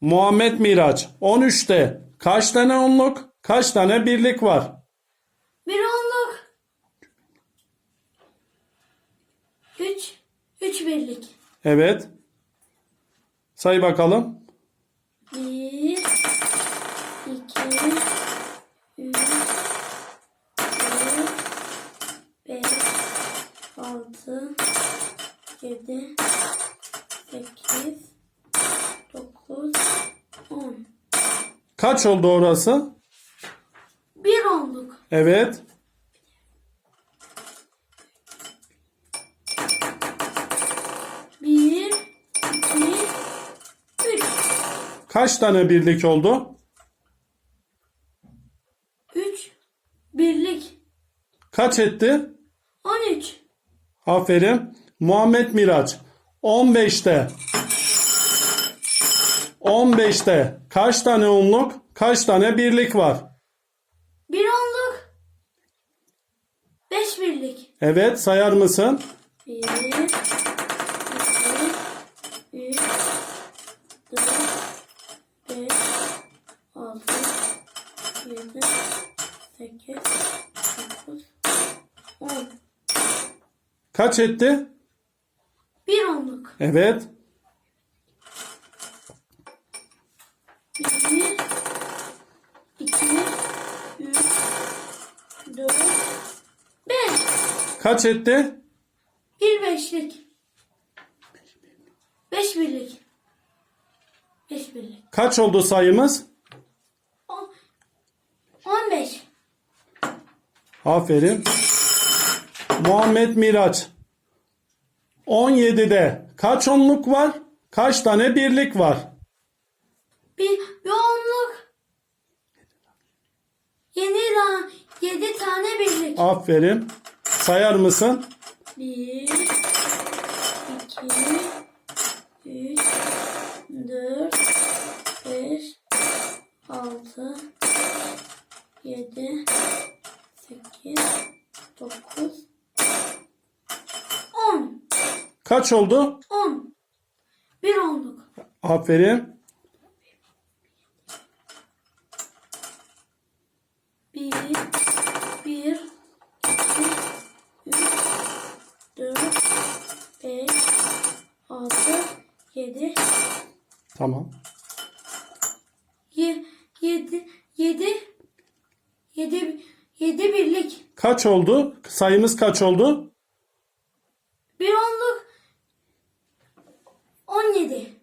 Muhammed Miraç 13'te kaç tane onluk, kaç tane birlik var? Bir onluk. Üç. Üç birlik. Evet. Say bakalım. Bir. iki, Üç. Dört. Beş. Altı. Yedi. Sekiz. Dokuz. On. Kaç oldu orası? Bir onluk. Evet. Bir. iki, Üç. Kaç tane birlik oldu? Üç. Birlik. Kaç etti? On üç. Aferin. Muhammed Miraç 15'te 15'te kaç tane onluk, kaç tane birlik var? Bir onluk. Beş birlik. Evet, sayar mısın? Bir, iki, üç, dört, beş, altı, yedi, sekiz, dokuz, on. Kaç etti? Bir onluk. Evet. Bir, iki, üç, dört, beş. Kaç etti? Bir beşlik. Beş birlik. Beş birlik. Kaç oldu sayımız? On, on beş. Aferin. Muhammed Miraç 17'de kaç onluk var? Kaç tane birlik var? Bir, onluk. Yedi, ta- yedi tane birlik. Aferin. Sayar mısın? Bir, iki, üç, dört, beş, altı, yedi, sekiz, dokuz, on. Kaç oldu? On. Bir onluk. Aferin. 7 Tamam. 7 7 7 7 birlik. Kaç oldu? Sayımız kaç oldu? Bir onluk 17.